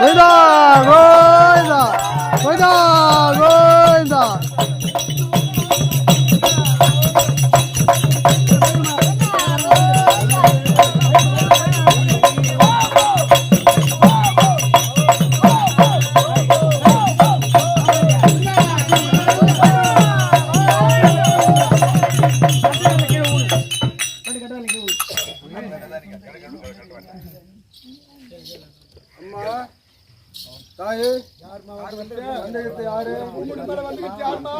கோவிந்தா கோவிந்தா கோவிந்தா தாயே. வந்தகத்து யாரு? வந்துகிட்டு யாருமா?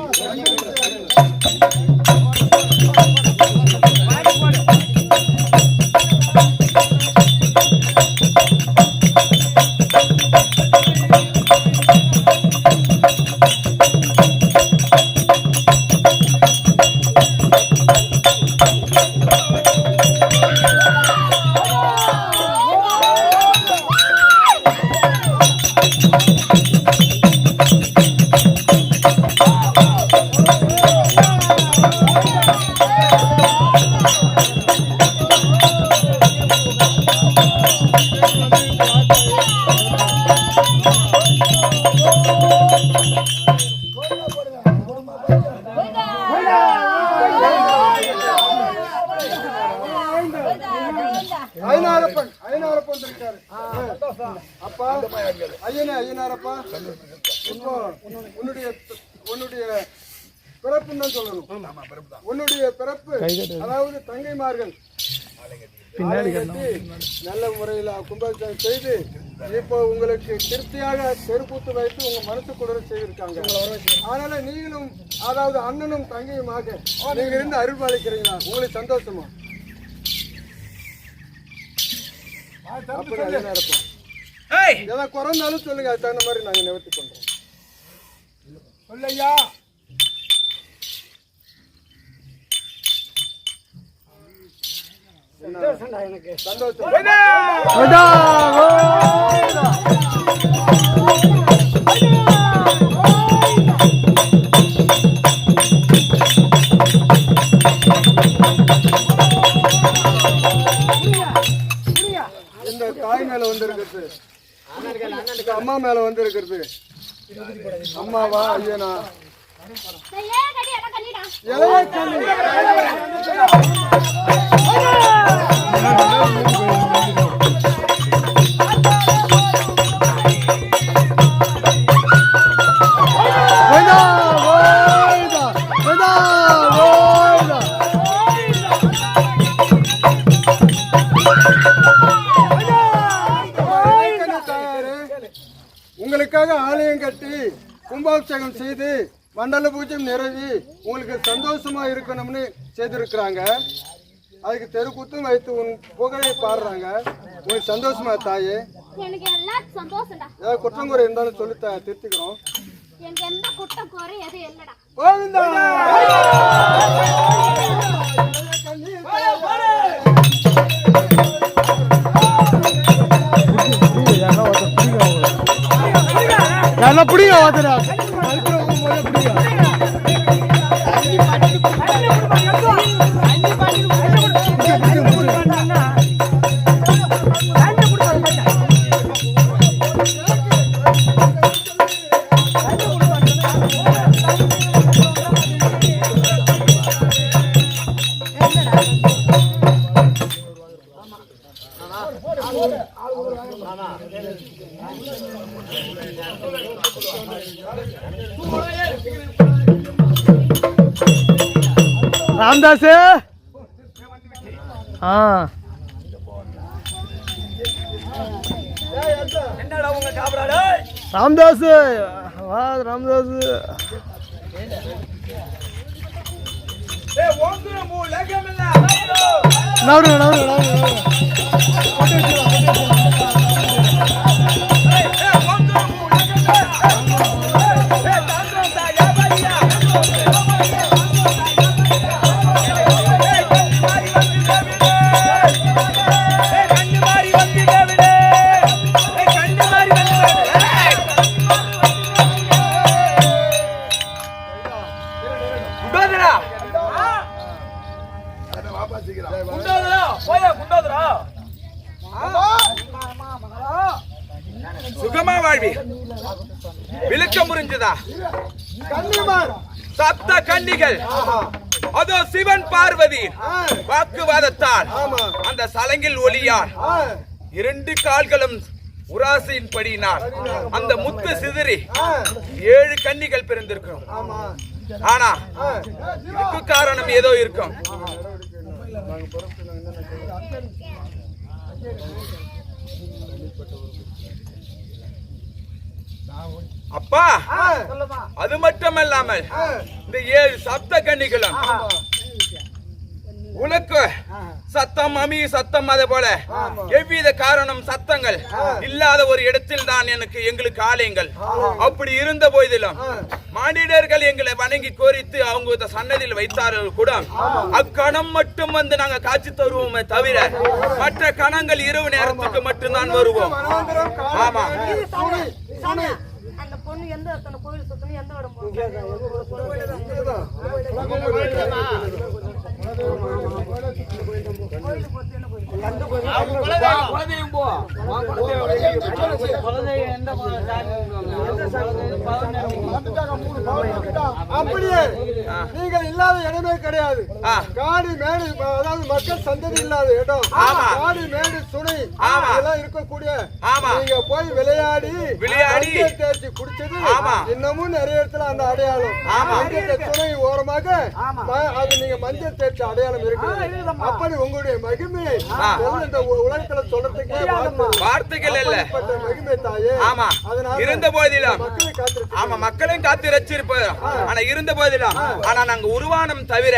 ஐநாரப்பன் ஐநாரப்பன் வந்திருக்காரு. அப்பா ஐயனே ஐயனாரப்பா. உன்னுடைய உன்னுடைய பிறப்புன்னு தான் சொல்லணும். உன்னுடைய பிறப்பு அதாவது தங்கைமார்கள் நல்ல முறையில் கும்பாபிஷேகம் செய்து இப்போ உங்களுக்கு திருப்தியாக தெருக்கூத்து வைத்து உங்க மனசு குளிர செய்திருக்காங்க. அதனால நீங்களும் அதாவது அண்ணனும் தங்கையுமாக நீங்க இருந்து அருள்பாலிக்கிறீங்களா? உங்களுக்கு சந்தோஷமா? அப்படி அதுதான் இருப்போம். ஏதாவது குறைந்தாலும் சொல்லுங்க அதுக்கு தகுந்த மாதிரி நாங்க நிவர்த்தி பண்றோம். சொல்லையா சந்தோஷம். மேல வந்து இருக்கிறது அம்மாவா ஐயனா இளைய கும்பாபிஷேகம் செய்து மண்டல பூஜை நிறைவி உங்களுக்கு சந்தோஷமா இருக்கணும்னு செய்திருக்கிறாங்க. அதுக்கு தெருக்கூத்தும் வைத்து உன் புகழை பாடுறாங்க. உங்களுக்கு சந்தோஷமா தாயே? ஏதாவது குற்றம் குறை இருந்தாலும் சொல்லி திருத்திக்கிறோம். கோவிந்தா! என்ன பிடிங்க வாத்தரா ராம்தாஸ்? ஆ. ராம்தாஸ் வா ராம்தாஸ். நவரு நவரு நவரு குண்டாதுரா வாழ்வி. விளக்க முடிஞ்சதா சப்த கன்னிகள். அதோ சிவன் பார்வதி. வாக்குவாதத்தால் அந்த சலங்கில் ஒளியார். இரண்டு கால்களும் உராசையின் படியினால் அந்த முத்து சிதறி ஏழு கன்னிகள் பிறந்திருக்கும். ஆனா இதுக்கு காரணம் ஏதோ இருக்கும். அப்பா அது மட்டுமல்லாமல் இந்த ஏழு சப்த கன்னிகளும் உனக்கு சத்தம் அமி சத்தம் அதே போல எவ்வித காரணம் சத்தங்கள் இல்லாத ஒரு இடத்தில் தான் எனக்கு எங்களுக்கு ஆலயங்கள். அப்படி இருந்த போதிலும் மானிடர்கள் எங்களை வணங்கி கோரித்து அவங்க சன்னதியில் வைத்தார்கள் கூட. அக்கணம் மட்டும் வந்து நாங்க காட்சி தருவோமே தவிர மற்ற கணங்கள் இரவு நேரத்துக்கு மட்டும்தான் வருவோம். ஆமா. சுனை. அந்த பொண்ணு எந்த அத்தனை கோயில் அப்படியே நீங்கள் இல்லாத இடமே கிடையாது. காடு மேடு அதாவது மக்கள் சந்ததி இல்லாத இடம். காடு மேடு சுனை ஆமா. இதெல்லாம் இருக்கக்கூடிய ஆமா. நீங்க போய் விளையாடி விளையாடி. தேய்ச்சி குடிச்சது. இன்னமும் நிறைய இடத்துல அந்த அடையாளம் சுனை ஓரமாக அது நீங்க மஞ்சள் தேய்ச்சி அடையாளம் இருக்கு அப்படி உங்களுடைய மகிமையை வார்த்தைகள் இல்ல. ஆமா. அதனால இருந்த போதிலும். ஆமா மக்களையும் காத்து ரச்சிருப்போம் ஆனா இருந்த போதிலும். ஆனா நாங்க உருவானம் தவிர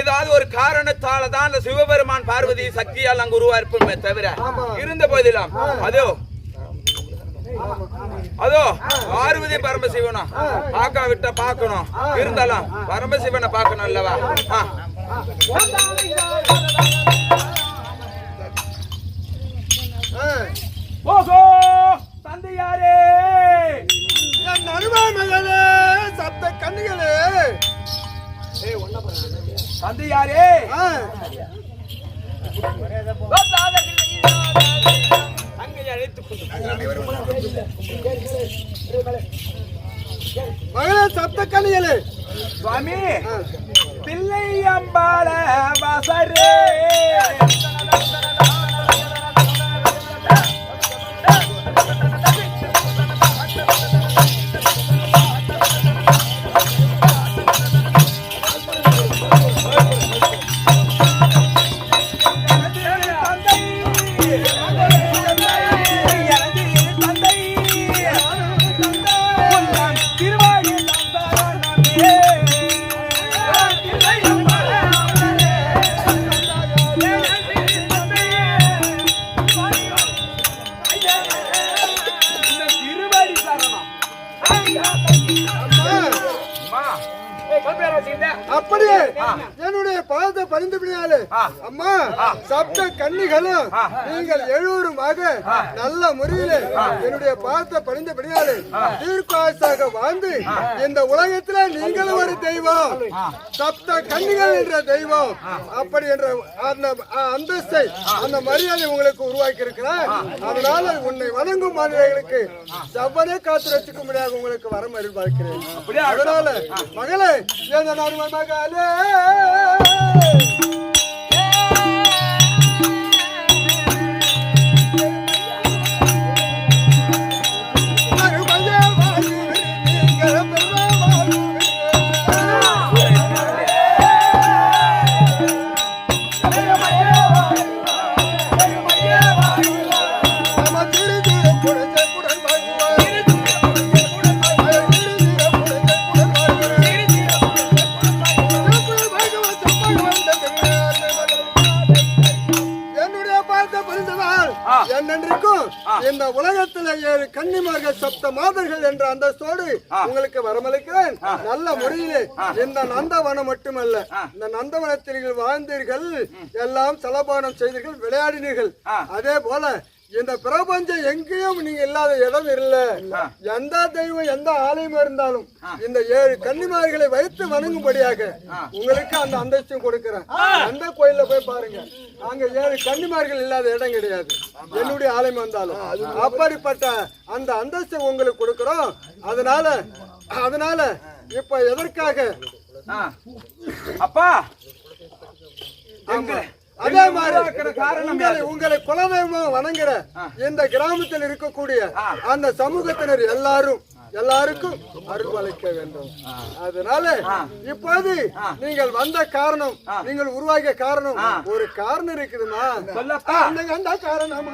ஏதாவது ஒரு காரணத்தால தான் அந்த சிவபெருமான் பார்வதி சக்தியால் நாங்க உருவாயிருப்போமே தவிர இருந்த போதிலும். அதோ. அதோ பார்வதி பரமசிவனும் பார்க்க விட்ட பார்க்கணும் இருந்தாலும் பரமசிவனை பார்க்கணும் அல்லவா? ஓஹோ தந்தையாரே. என் நடுவாமைகளே சப்த கண்ணிகளே தந்தையாரே. மகளே சப்த கண்ணிகளே சுவாமி பிள்ளை அம்பாள வாசரே. நீங்கள் எழுவருமாக நல்ல முறையிலே என்னுடைய பாதத்தை பறிந்து விடாது தீர்க்காசாக வாழ்ந்து இந்த உலகத்துல நீங்களும் ஒரு தெய்வம். சப்த கன்னிகள் என்ற தெய்வம். அப்படி என்ற அந்த அந்தஸ்தை அந்த மரியாதை உங்களுக்கு உருவாக்கி இருக்கிறேன் அதனால உன்னை வணங்கும் மாநிலங்களுக்கு செவ்வனே காத்து வச்சுக்க முடியாது உங்களுக்கு வரம் எதிர்பார்க்கிறேன் அதனால மகளே எந்த நாடு மகளே! ஏழு கன்னிமார்கள் சப்த மாதர்கள் என்ற அந்தஸ்தோடு உங்களுக்கு வரமளிக்கிறேன். நல்ல முறையிலே இந்த நந்தவனம் மட்டுமல்ல இந்த நந்தவனத்தில் வாழ்ந்தீர்கள் எல்லாம் சலபானம் செய்தீர்கள் விளையாடினீர்கள். அதே போல இந்த பிரபஞ்சம் எங்கேயும் நீங்க இல்லாத இடம் இல்ல. எந்த தெய்வம் எந்த ஆலயம் இருந்தாலும் இந்த ஏழு கன்னிமார்களை வைத்து வணங்கும்படியாக உங்களுக்கு அந்த அந்தஸ்தும் கொடுக்கிறேன். எந்த கோயில்ல போய் பாருங்க. அங்க ஏழு கன்னிமார்கள் இல்லாத இடம் கிடையாது. என்னுடைய ஆலயம் வந்தாலும். அப்படிப்பட்ட அந்த அந்தஸ்தை உங்களுக்கு கொடுக்கிறோம். அதனால அதனால இப்ப எதற்காக. அப்பா அதே மாதிரி உங்களை உங்களை குலதெய்வமா வணங்குற இந்த கிராமத்தில் இருக்கக்கூடிய அந்த சமூகத்தினர் எல்லாரும் எல்லாருக்கும் அருள்வளிக்க வேண்டும். அதனால இப்போது நீங்கள் வந்த காரணம் நீங்கள் உருவாகிய காரணம் ஒரு காரணம் இருக்குதுமா. அந்த அந்த காரணம்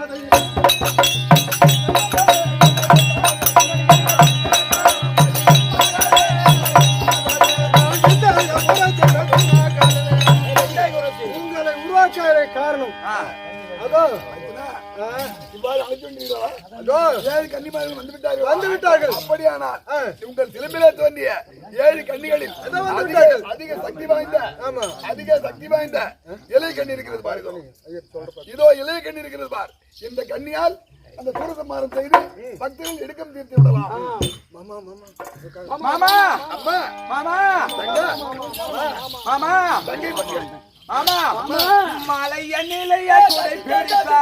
வந்து விட்டார்கள். அப்படியானால். உங்கள் சிலம்பிலே தோன்றிய ஏழு வந்து அதிக சக்தி வாய்ந்த. அதிக சக்தி வாய்ந்த இலை கண்ணி இருக்கிறது பாரு இதோ. இதோ இலை கண்ணி இருக்கிறது பார். இந்த கண்ணியால் அந்த சூரசம்மாரம் செய்து பக்தர்கள் இடுக்கம் தீர்த்து விடலாம். மாமா மாமா. மாமா. அம்மா. மாமா. தங்க. மாமா. தங்கை பக்தர்கள் மாமா மலைய நிலைய பிடித்தா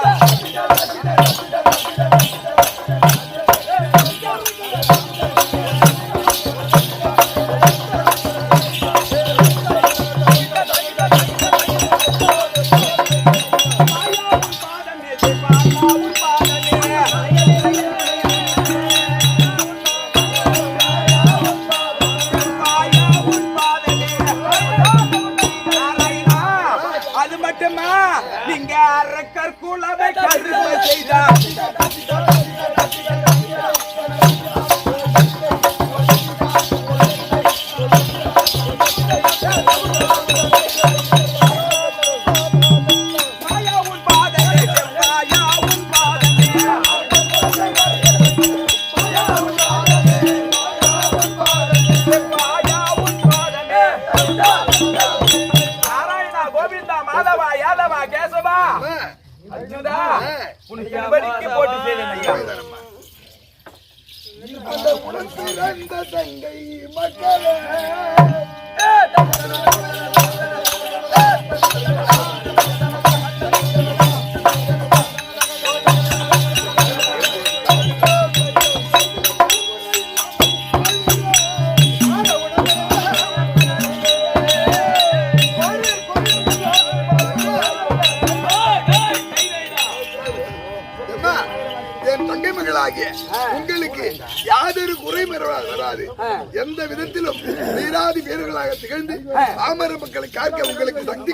பாமர மக்களை காக்க உங்களுக்கு சக்தி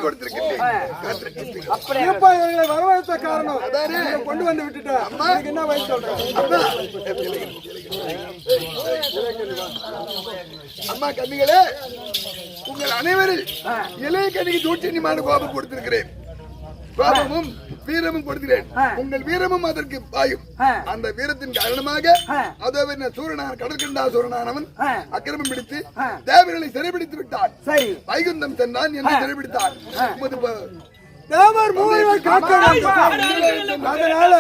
இவங்களை வரவழைத்த காரணம். நீங்க கொண்டு வந்து விட்டுட்டேன் இதுக்கு என்ன வயசு சொல்றேன் அம்மா, அம்மா கண்ணிகளே உங்கள் அனைவரில் இளைய கண்ணிக்கு தூட்சணிமான கோபம் கொடுத்திருக்கிறேன். கோபமும் வீரமும் கொடுக்கிறேன். உங்கள் வீரமும் அதற்கு பாயும். அந்த வீரத்தின் காரணமாக அதோ என்ன சூரனான் கடற்கண்டா சூரனானவன் அக்கிரமம் பிடித்து தேவர்களை சிறைபிடித்து விட்டான். வைகுந்தம் சென்றான் என்னை சிறைபிடித்தான். தேவர் மூலையை காக்க வேண்டும் அதனால.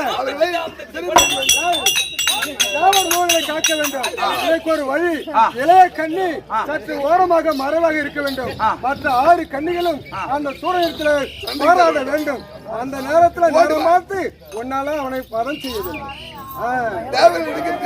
தேவர் மூலையை காக்க வேண்டும். இதற்கு ஒரு வழி இளைய கண்ணி சற்று ஓரமாக மறைவாக இருக்க வேண்டும். மற்ற ஆறு கண்ணிகளும் அந்த சூழலத்தில் போராட வேண்டும். அந்த நேரத்தில் நடுமாத்து உன்னால அவனை பதம் செய்ய வேண்டும். ஆ. தேவர்கள்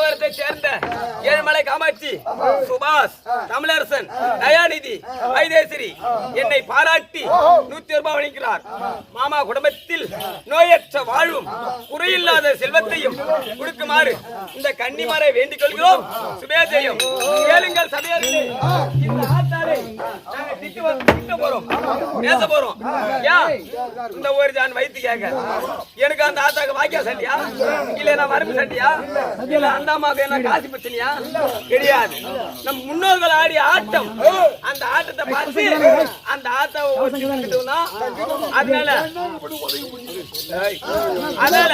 சங்கவரத்தை சேர்ந்த ஏழுமலை காமாட்சி சுபாஷ் தமிழரசன் தயாநிதி வைதேசிரி என்னை பாராட்டி நூத்தி ரூபாய் வழங்குகிறார் மாமா குடும்பத்தில் நோயற்ற வாழ்வும் குறையில்லாத செல்வத்தையும் கொடுக்குமாறு இந்த கன்னிமாரை வேண்டிக் கொள்கிறோம் சுபேஜயம் கேளுங்கள் சபையார்களே. இந்த ஆத்தாரை நாங்க திட்டு போறோம். பேச போறோம். இந்த ஒரு ஜான் வைத்து கேட்க. எனக்கு அந்த ஆத்தாக்கு வாக்கியா சண்டியா? இல்ல. நான் வரம்பு சண்டியா? இல்ல. அந்த அம்மாவுக்கு என்ன காசு பிரச்சனையா கிடையாது நம் முன்னோர்கள் ஆடிய ஆட்டம். அந்த ஆட்டத்தை பார்த்து அந்த ஓட்டிக்கிட்டோம்னா அதனால அதனால.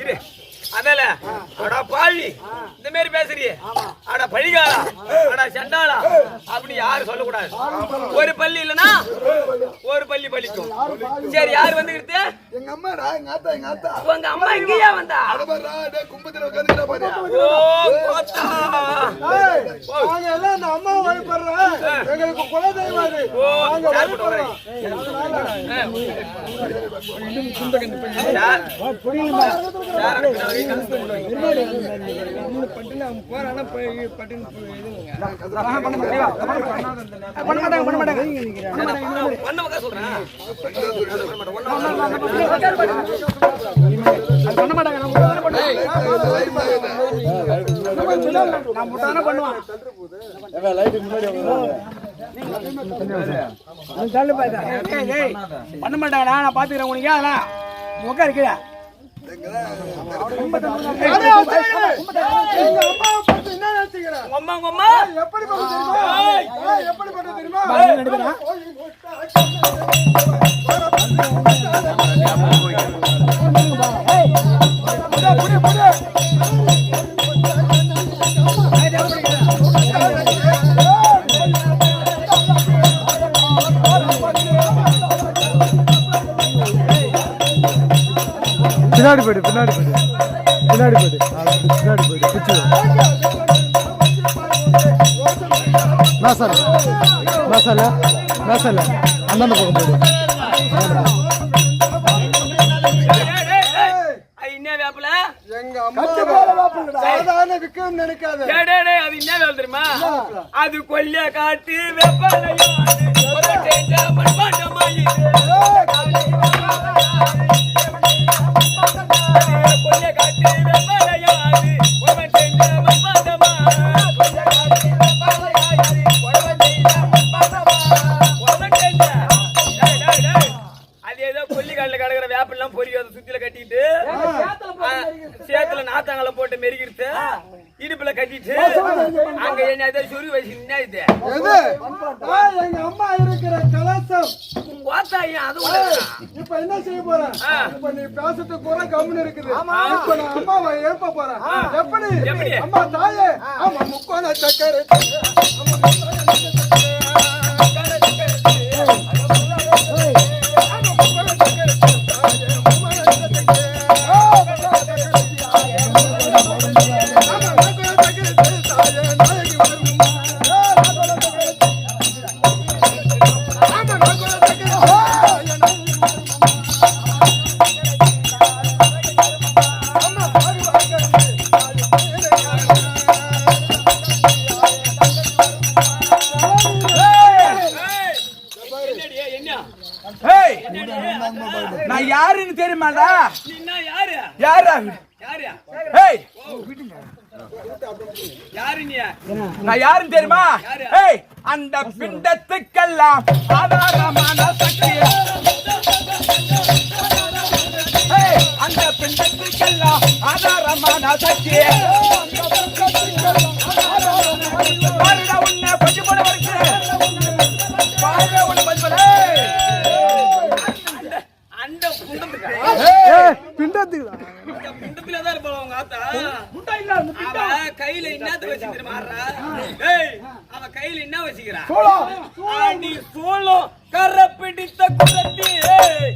இரு. அதனால அடா பாவி இந்த மாதிரி பேசுறியே. அட பழிகாலா அட சண்டாளா அப்படி யாரும் சொல்லக்கூடாது. ஒரு பள்ளி இல்லனா ஒரு பள்ளி பள்ளிக்கும் சரி யார் வந்துக்கிட்டு எங்க அம்மாடா எங்க ஆத்தா எங்க ஆத்தா. உங்க அம்மா இங்கேயா வந்தா? கும்பத்துல பாரு. நாங்க எல்லாம் இந்த அம்மாவை வழிபடுறோம் எங்களுக்கு ஓ நாங்க வழிபடுறோம் பண்ண மாட்டாங்கடா நான் பாத்துக்கிறேன் உனக்கு. அதெல்லாம் உட்கார் இருக்கா அடே, அவசரங்களே. என்ன நினைச்சீங்களா? உங்க அம்மா தெரியுமா? எப்படி பண்ண தெரியுமா? வேலை தெரியுமா அது கொல்லிய காட்டு வெப்பலையோ அது கொல்ல காட்டு வெப்பலையோ நீ பேசுறது கூட கம்முன்னு இருக்குது. இப்ப நான் அம்மாவை எழுப்ப போறேன். எப்படி? எப்படி? அம்மா தாயே. ஆமா முக்கோண சக்கரை நான் யாருன்னு தெரியுமா? ஏய் அந்த பிண்டத்துக்கெல்லாம் ஆதாரமான சக்தி ஏய் அந்த பிண்டத்துக்கெல்லாம் ஆதாரமான சக்தி பாருடா உன்னை பஞ்சு போட வருது பாருடா உன்னை பஞ்சு போட ஏய். அந்த குண்டத்துக்கு ஏ பிண்டத்துக்கு. இந்த குண்டத்துல தான் இருப்பாள் உங்க ஆத்தா. இல்ல அந்த பிண்டம். அவ கையில மாறா அவ கையில என்ன வச்சுக்கிறா சோளம். அடி சோளம் கரை பிடித்த குரத்தி ஏய்.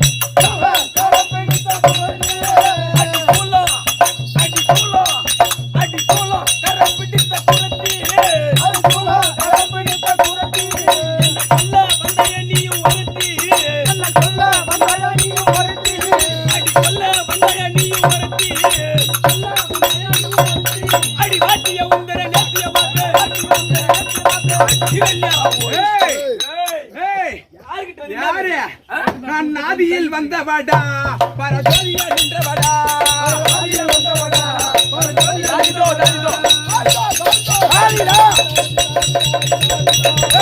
யாரு நான் நாதியில் வந்தவடா பரஜோதியா நின்றவடா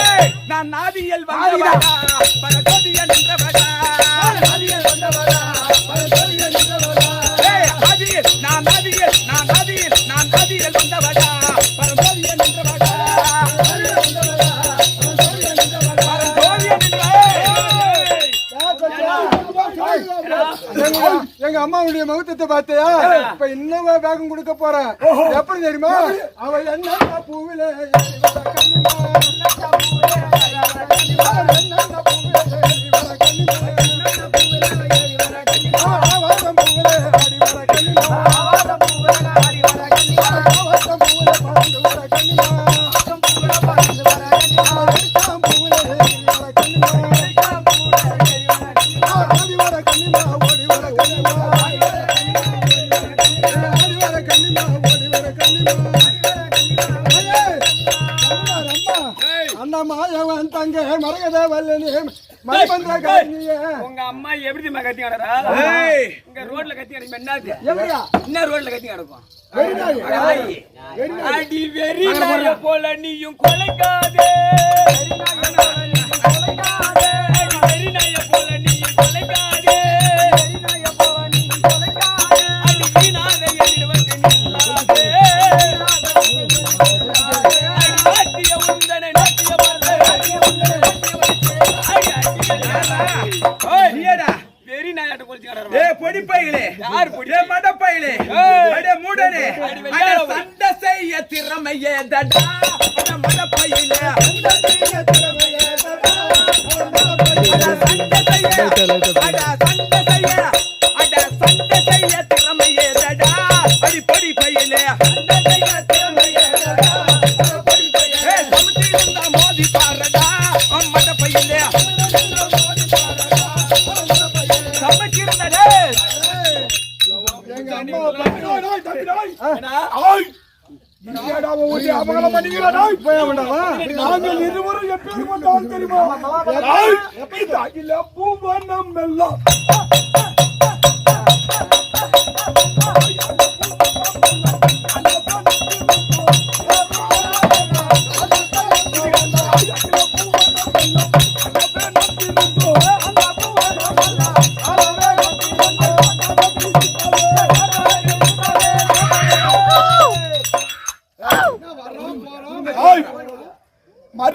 ஏய், நான் நாதியில் வந்தவடா பரஜோதியா நின்றவடா ஏய், எங்க அம்மாவுடைய முகத்தை பார்த்தியா? இப்ப இன்னும் வேகம் கொடுக்க போறேன் எப்படி தெரியுமா? அவ என்ன பூவிலே அண்ணா மாயவன் தங்க மரகத வல்லனே மணிபந்திர காரணியே உங்க அம்மா எப்படி கத்தி கிடறா. இங்க ரோட்ல கத்தி கிடக்கும் என்னது எப்படியா என்ன ரோட்ல கத்தி கிடக்கும். அடி வெறி போல நீயும் கொலைக்காதே. அடி வெறி நாய போல நீயும் கொலைக்காதே. கிடறா ஏய், பொடிப்பைகளே. யார் பொடி? ஏய், மடப்பைகளே. ஏய். அடே, மூடனே. சண்டை செய்ய திறமையே தடா. அட, மடப்பையிலே. அட, சண்டை செய்ய. அட, சண்டை செய்ய. அட, சண்டை செய்ய திறமையே தடா. அடி, பொடிப்பையிலே.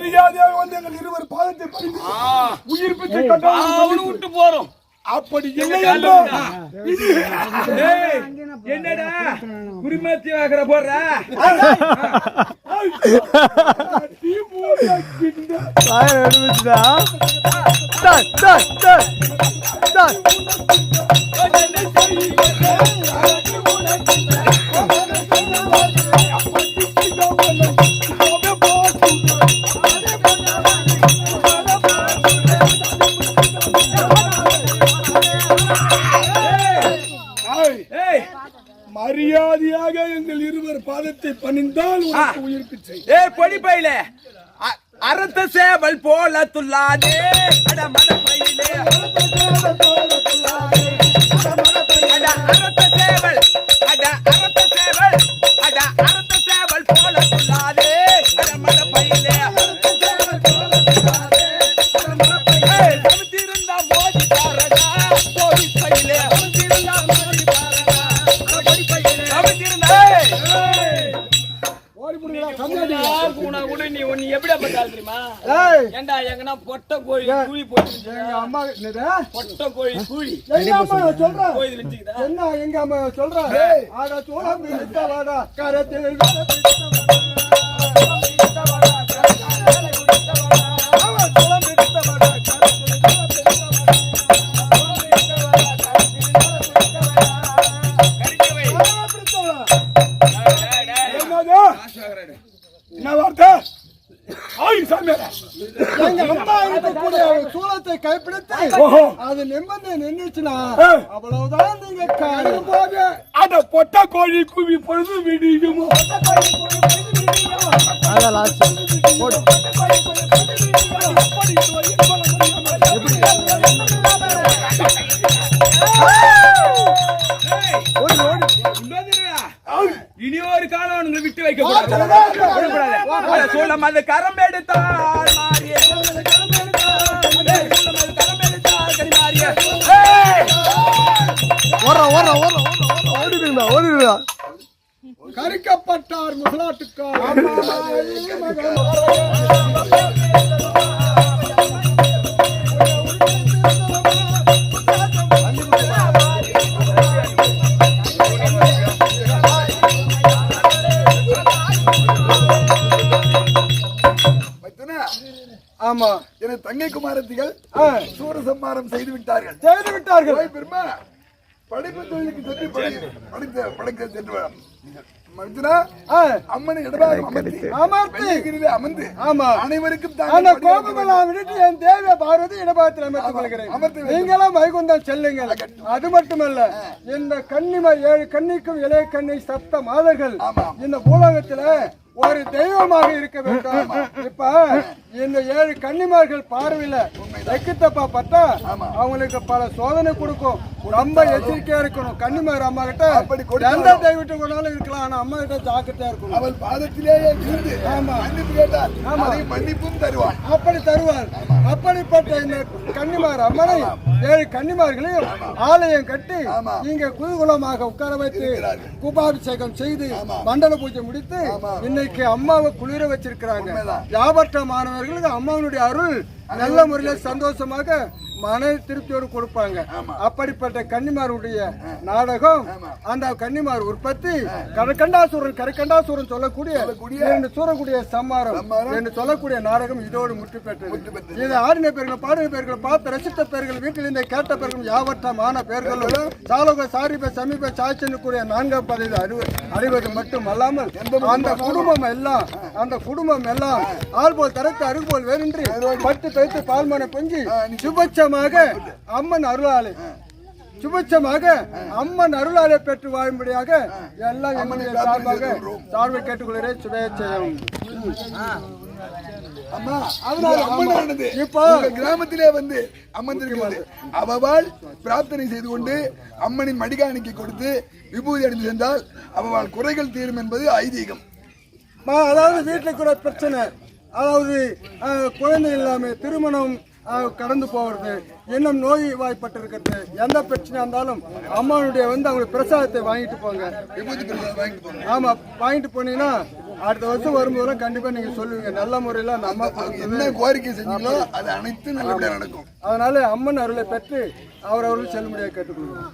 மரியாதையாக வந்து எங்கள் இருவர் பாதத்தை பணிந்து உயிர் பிச்சை கட்டாமல் விட்டு போறோம். அப்படி இல்லை என்னடா? குருமத்தி வாக்குற போடுற? எடுத்துடா மரியாதையாக எங்கள் இருவர் பாதத்தை பணிந்தால் உனக்கு உயிர் பிச்சை. ஏய் பொடி பையில. அறுத்த சேவல் போல துள்ளாதே. அட மடப்பையிலே அம்மா பொட்ட கோழி எங்க சொல்றேன் என்ன எங்க அம்மா சொல்றேன் ஆடா கரத்தில் என்னது? என்ன வார்த்தை? சூளத்தை கைப்பிடித்து. அது நிம்மதி நின்றுச்சுன்னா ஆ. அவ்வளவுதான் நீங்க காரியம் போது அட பொட்ட கோழி குவி பொழுது விடியுமோ? ஓடி இனி ஒரு காலம் உங்களை விட்டு வைக்க கூடாது அதை சொல்ல அது கரம் எடுத்தால் மாறிய கரம் எடுத்தால் ஆமா. எனது தங்கை குமாரத்திகள் சூரசம்மாரம் செய்து விட்டார்கள். செய்து விட்டார்கள். பெருமா படிப்பு தொழிலுக்கு சென்று படி படித்த படைக்க சென்று ஆ, அம்மனை. வெள்ளிக்கிரியிலே அமர்ந்து ஆமா. அனைவருக்கும் அந்த கோபமெல்லாம் விட்டுட்டு என் தேவிய பார்வதி இடபாகத்தில் அமைத்துக் கொள்கிறேன். நீங்களும் வைகுந்தம் செல்லுங்கள். அது மட்டுமல்ல இந்த கன்னிமர் ஏழு கன்னிக்கும் இளைய கண்ணி சப்த மாதர்கள் ஆமா. இந்த பூலோகத்துல ஒரு தெய்வமாக இருக்க வேண்டும். இப்ப இந்த ஏழு கன்னிமார்கள் பார்வையில வெக்கத்தப்பா பார்த்தா அவங்களுக்கு பல சோதனை கொடுக்கும். ரொம்ப எச்சரிக்கையா இருக்கணும். கன்னிமார் அம்மா கிட்ட அப்படி எந்த தெய்வத்தை கொண்டாலும் இருக்கலாம். ஆனா அம்மா கிட்ட ஜாக்கிரதையா இருக்கணும். அவள் பாதத்திலேயே மன்னிப்பு அதை மன்னிப்பும் தருவான் அப்படி தருவார் அப்படிப்பட்ட இந்த கன்னிமார் அம்மனை ஏழு கன்னிமார்களையும் ஆலயம் கட்டி. இங்க குதூகலமாக உட்கார வைத்து குபாபிஷேகம் செய்து மண்டல பூஜை முடித்து இன்னைக்கு அம்மாவை குளிர வச்சிருக்கிறாங்க. வியாபார மாணவர்களுக்கு அம்மாவனுடைய அருள் நல்ல முறையில் சந்தோஷமாக மன திருப்தியோடு கொடுப்பாங்க. அப்படிப்பட்ட கன்னிமாருடைய நாடகம் அந்த கன்னிமார் உற்பத்தி கரக்கண்டாசூரன் கரக்கண்டாசூரன் சொல்லக்கூடிய இரண்டு சூரக்கூடிய சம்மாரம் என்று சொல்லக்கூடிய நாடகம் இதோடு முற்று பெற்றது. இதை ஆடின பேர்கள் பாடின பேர்கள் பார்த்து ரசித்த பேர்கள் வீட்டில் இருந்த கேட்ட பேர்கள் யாவட்டமான பேர்களும் சாலோக சாரிப சமீப சாய்ச்சனுக்குரிய நான்காம் பதவி அறிவு அறிவது மட்டும் அல்லாமல் அந்த குடும்பம் எல்லாம் அந்த குடும்பம் எல்லாம் ஆள் போல் தரத்து அருகு போல் வேறின்றி பட்டு தைத்து பால்மனை பொங்கி சுபட்சமாக அம்மன் அருளாலே. சுபட்சமாக அம்மன் அருளாலே பெற்று வாழும்படியாக எல்லாம் எங்களுடைய சார்பாக சார்பை கேட்டுக்கொள்கிறேன். சுபேச்சயம். அம்மா அதனால இப்போ- கிராமத்திலே வந்து அமர்ந்திருக்கிறது அவவால் பிரார்த்தனை செய்து கொண்டு அம்மனின் மடிகாணிக்கை கொடுத்து விபூதி அடைந்து சென்றால் அவவால் குறைகள் தீரும் என்பது ஐதீகம். அதாவது வீட்டில் கூட பிரச்சனை. அதாவது குழந்தை இல்லாம திருமணம் கடந்து போகிறது. இன்னும் நோய் வாய்ப்பட்டிருக்கிறது. எந்த பிரச்சனையா இருந்தாலும் அம்மாவுடைய வந்து அவங்களுக்கு பிரசாதத்தை வாங்கிட்டு போங்க. விபூதி பிரசாதம் வாங்கிட்டு போங்க ஆமா வாங்கிட்டு போனீங்கன்னா அடுத்த வருஷம் வரும்போது கண்டிப்பா நீங்க சொல்லுவீங்க. நல்ல முறையில் அந்த அம்மா. என்ன கோரிக்கை செஞ்சீங்களோ அது அனைத்தும் நல்லபடியா நடக்கும். அதனால அம்மன் அருளை பெற்று அவர் அவர்கள் செல்லும்படியாக கேட்டுக்கொள்வோம்.